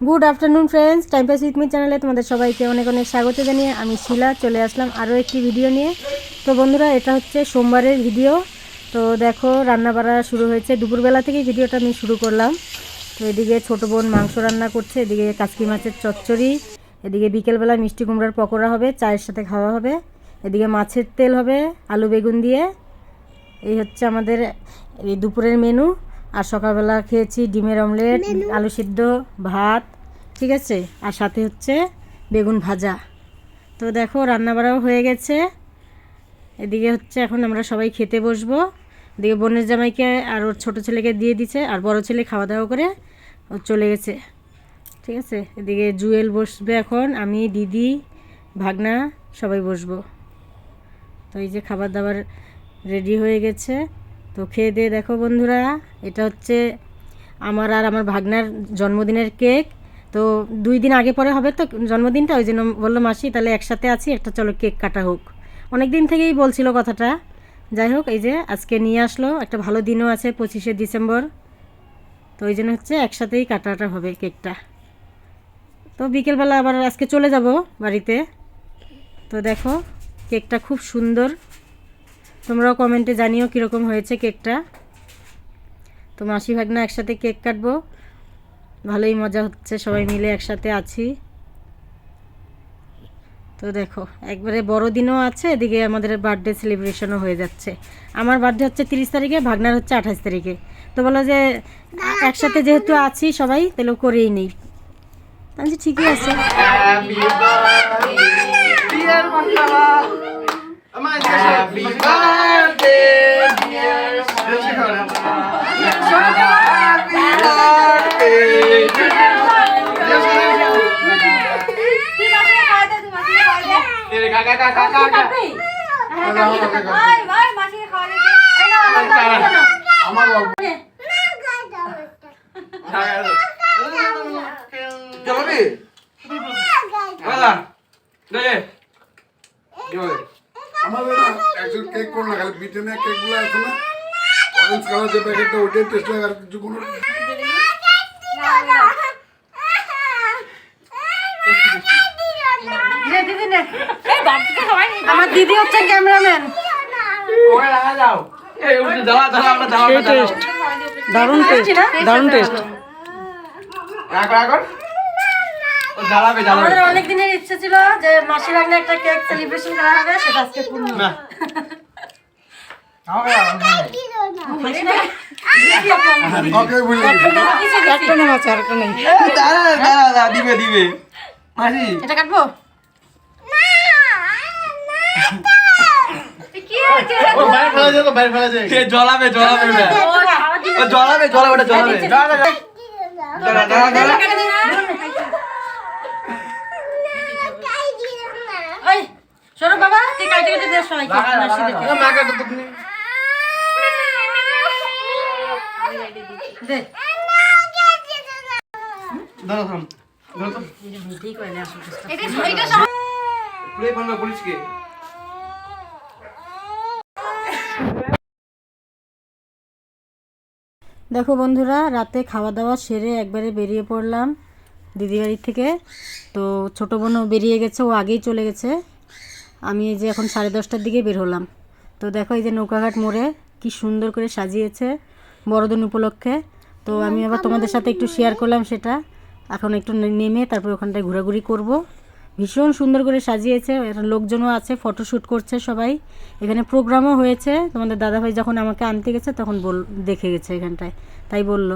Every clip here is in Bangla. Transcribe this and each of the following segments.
Good afternoon friends time pass with me চ্যানেলে তোমাদের সবাইকে অনেক অনেক স্বাগত জানিয়ে আমি শিলা চলে আসলাম আরও একটি ভিডিও নিয়ে। তো বন্ধুরা, এটা হচ্ছে সোমবারের ভিডিও তো দেখো রান্না বাড়া শুরু হয়েছে। দুপুরবেলা থেকেই ভিডিওটা আমি শুরু করলাম। তো এদিকে ছোটো বোন মাংস রান্না করছে, এদিকে কাচকি মাছের চচ্চড়ি, এদিকে বিকেলবেলা মিষ্টি কুমড়ার পকোড়া হবে, চায়ের সাথে খাওয়া হবে, এদিকে মাছের তেল হবে, আলু বেগুন দিয়ে। এই হচ্ছে আমাদের, এই দুপুরের মেনু আর সকালবেলা খেয়েছি ডিমের অমলেট আলু সিদ্ধ ভাত ঠিক আছে? আর সাথে হচ্ছে বেগুন ভাজা। তো দেখো রান্নাবাড়াও হয়ে গেছে। এদিকে হচ্ছে এখন আমরা সবাই খেতে বসবো। এদিকে বোনের জামাইকে আর ওর ছোটো ছেলেকে দিয়ে দিছে আর বড় ছেলে খাওয়া দাওয়া করে ও চলে গেছে। ঠিক আছে? এদিকে জুয়েল বসবে এখন আমি দিদি ভাগনা সবাই বসবো। তো এই যে খাবার দাবার রেডি হয়ে গেছে। তো খেয়ে দিয়ে দেখো বন্ধুরা, এটা হচ্ছে আমার আর আমার ভাগনার জন্মদিনের কেক। তো দুই দিন আগে পরে হবে তো জন্মদিনটা, ওই জন্য বলল মাসি তাহলে একসাথে আছি, একটা চলো কেক কাটা হোক। অনেক দিন থেকেই বলছিল কথাটা। যাই হোক, এই যে আজকে নিয়ে আসলো, একটা ভালো দিনও আছে পঁচিশে ডিসেম্বর। তো ওই জন্য হচ্ছে একসাথেই কাটাটা হবে কেকটা। তো বিকেলবেলা আবার আজকে চলে যাব বাড়িতে। তো দেখো, কেকটা খুব সুন্দর। তোমরাও কমেন্টে জানিও কীরকম হয়েছে কেকটা। তো মাসি ভাগনা একসাথে কেক কাটবো। ভালোই মজা হচ্ছে সবাই মিলে একসাথে আছি। তো দেখো একবারে বড়দিনও আছে এদিকে আমাদের বার্থডে সেলিব্রেশনও হয়ে যাচ্ছে। আমার বার্থডে হচ্ছে তিরিশ তারিখে ভাগনার হচ্ছে আঠাশ তারিখে। তো বলো যে একসাথে যেহেতু আছি সবাই তাহলে করেই নেই। বলছি, ঠিকই আছে। Happy birthday, dear Santa. Happy birthday, dear কাকা কাকা কাকা আমার চলবি দাদা আমাদের একজন কেক করো না খালি ব্রিটেনের কেকগুলো আছে না? অরেঞ্জ কালার যে প্যাকেটটা ওইটাই টেস্ট লাগে আর কিছু কোনো আমার দিদি হচ্ছে ক্যামেরাম্যান। দারুণ টেস্ট দারুণ টেস্ট রাখ রাখ। ও জ্বালাবে জ্বালাবে। আমাদের অনেক দিনের ইচ্ছে ছিল যে মাসি ভাগ্নে একটা কেক সেলিব্রেশন করা হবে সেটা আজকে পূর্ণ না। দিবে দিবে। মাসি। এটা কাটবো? ও বাইরে ফেলা যায় তো শোনো বাবা তুই কাটে কেটে দে সবাইকে মাসিদেরকে মা কাটো তুমি দে। থাম প্লে দেখো বন্ধুরা রাতে খাওয়া দাওয়া সেরে একবারে বেরিয়ে পড়লাম দিদি বাড়ির থেকে। তো ছোটো বোনও বেরিয়ে গেছে ও আগেই চলে গেছে। আমি এই যে এখন সাড়ে দশটার দিকে বের হলাম। তো দেখো এই যে নৌকাঘাট মোড়ে কি সুন্দর করে সাজিয়েছে বড়দিন উপলক্ষে। তো আমি আবার তোমাদের সাথে একটু শেয়ার করলাম সেটা। এখন একটু নেমে তারপর ওখানটায় ঘোরাঘুরি করব। ভীষণ সুন্দর করে সাজিয়েছে লোকজনও আছে ফটোশ্যুট করছে সবাই। এখানে প্রোগ্রামও হয়েছে, তোমাদের দাদাভাই যখন আমাকে আনতে গেছে তখন বল দেখে গেছে এখানটায়, তাই বলল।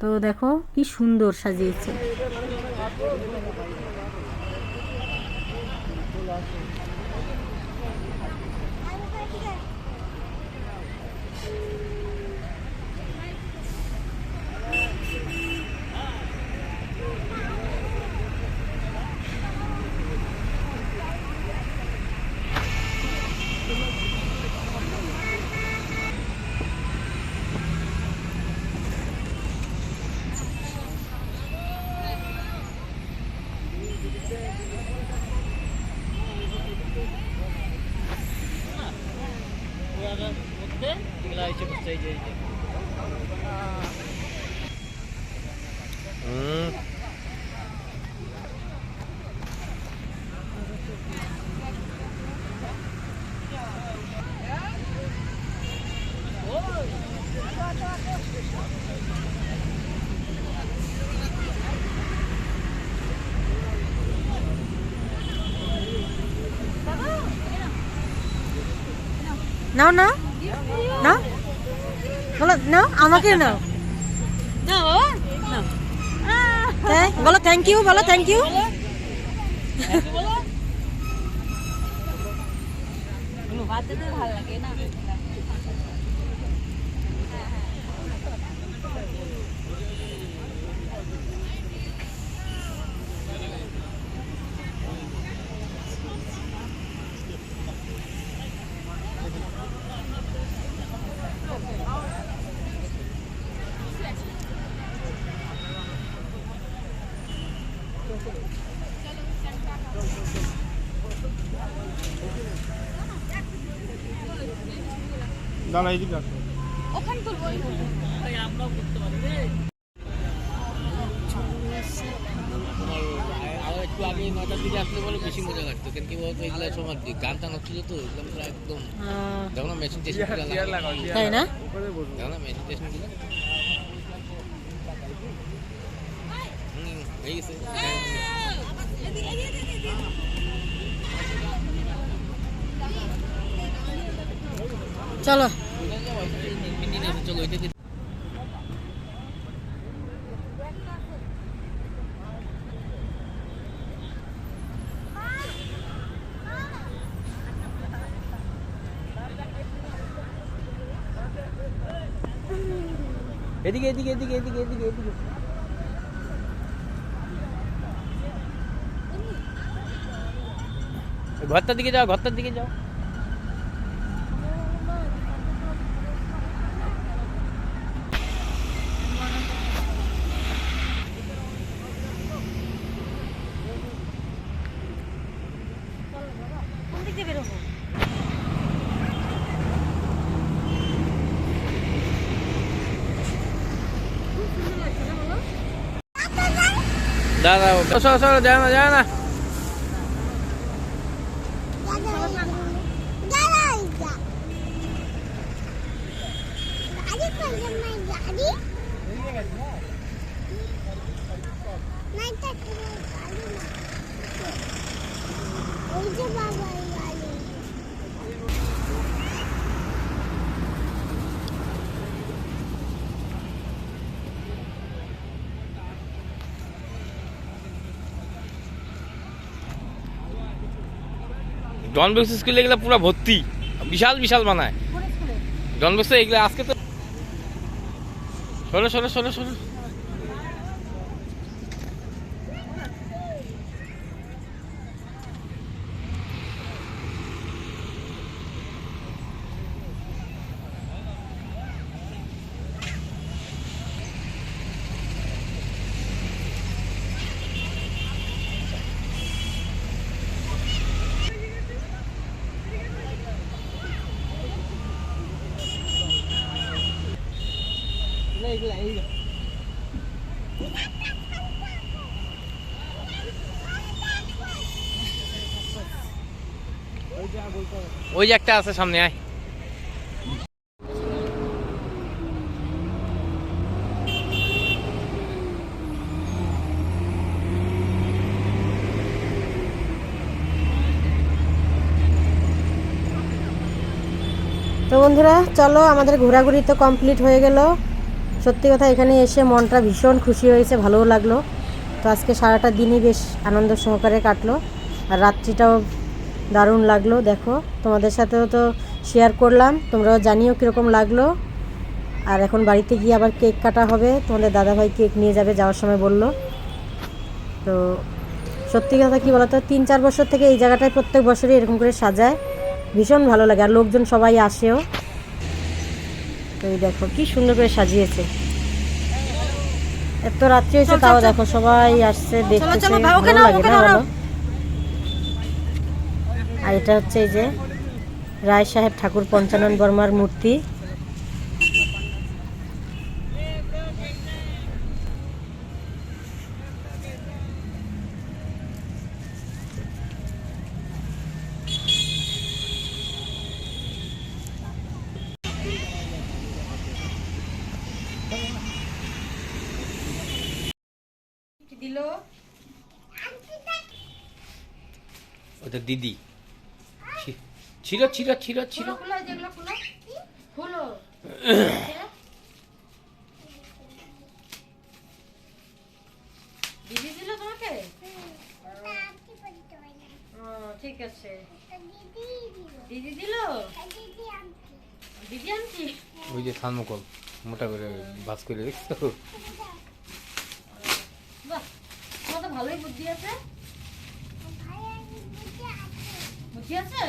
তো দেখো কি সুন্দর সাজিয়েছে। নাও না না বলো না আমাকে নাও। না বলো, থ্যাংক ইউ, বলো, থ্যাংক ইউ। ভালো লাগে না। আরও একটু আগে নটার দিকে আসলে বলে বেশি মজা লাগতো। কেন কি বলতো এগুলো সময় গান টান হচ্ছিল তো পুরো একদম দেখো না মেশিন টেশিন তাই না? দেখো না মেশিনগুলো। হুম, গেছে চলো। এদিকে এদিকে এদিকে এদিকে এদিকে এদিকে। ঘরটার দিকে যাও ঘরটার দিকে যাও। দাদা সরো সরো যায় না যায় না ডন বক্স স্কুলে এগুলো পুরো ভর্তি। বিশাল বিশাল বানায়। ডন বক্স এগুলো আজকে তো সরো সরো সরো সরো। ওই যে একটা আছে সামনে, আয়। তো বন্ধুরা, চলো আমাদের ঘোরাঘুরি তো কমপ্লিট হয়ে গেল। সত্যি কথা, এখানে এসে মনটা ভীষণ খুশি হয়েছে, ভালোও লাগল। তো আজকে সারাটা দিনই বেশ আনন্দ সহকারে কাটলো। আর রাত্রিটাও দারুণ লাগল, দেখো। তোমাদের সাথেও তো শেয়ার করলাম, তোমরাও জানিও কীরকম লাগল। আর এখন বাড়িতে গিয়ে আবার কেক কাটা হবে, তোমাদের দাদাভাই কেক নিয়ে যাবে, যাওয়ার সময় বলল। তো সত্যি কথা কি বলতো, তিন চার বছর থেকে এই জায়গাটায় প্রত্যেক বছরই এরকম করে সাজায়, ভীষণ ভালো লাগে। আর লোকজন সবাই আসেও। তো দেখো কি সুন্দর করে সাজিয়েছে। এত রাত্রি হয়েছে তাও দেখো সবাই আসছে দেখতেছে। ভালো লাগে না বলো আর এটা হচ্ছে এই যে রায় সাহেব ঠাকুর পঞ্চানন বর্মার মূর্তি দিল ওটা দিদি। ছিল ছিল ছিল ছিল। দিদি দিল তোমাকে? ঠিক আছে। দিদি দিল? দিদি আনছি। ওই যে থার্মোকল মোটা করে ভাজ করে দেখছ বাহ ভালোই বুদ্ধি আছে। বুদ্ধি আছে?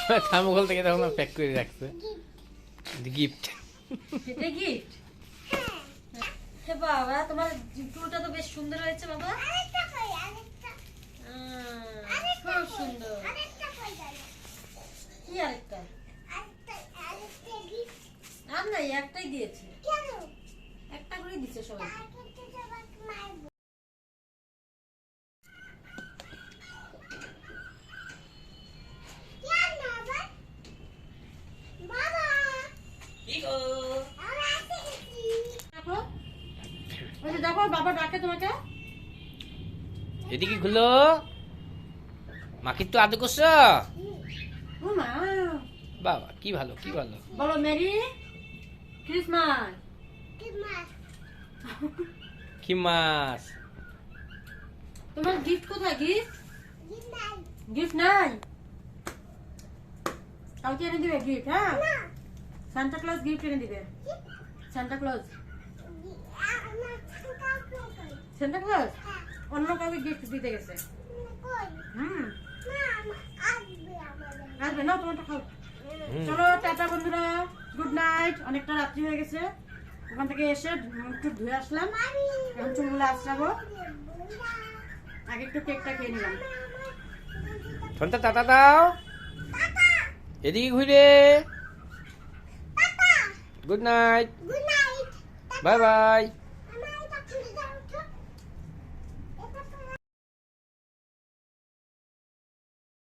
হ্যাঁ, থার্মোকল থেকে তখন প্যাক করে রাখছে। গিফট গিফট হে বাবা তোমার চুলটা তো বেশ সুন্দর হয়েছে বাবা। খুব সুন্দর। কি আরেকটা? আর নাই একটাই দিয়েছে। একটা করে দিচ্ছে সবাই। দেখো। বাবা ডাকে তোমাকে। এদিকে খুলো। মাকে তো আদর করছ? বাবা কি ভালো কি ভালো। বলো মেরি। ক্রিসমাস। কি তোমার গিফট কোথায় গিফট গিফট নাই। কালকে এনে দিবে গিফট হ্যাঁ? সান্টা ক্লজ গিফট এনে দিবে। সান্টা ক্লজ সান্টা ক্লজ অন্য কাউকে গিফট দিতে গেছে। হুম। আসবে না তোমারটা খাও। চলো টাটা বন্ধুরা। গুড নাইট অনেকটা রাত্রি হয়ে গেছে। ওখান থেকে এসে টুক ধুয়ে আসলাম। এখন চুলগুলো আশ্রাবো আগে একটু কেকটা খেয়ে নিলাম। ফোনটা টাটা দাও। এদিকে ঘুরে। Good night bye bye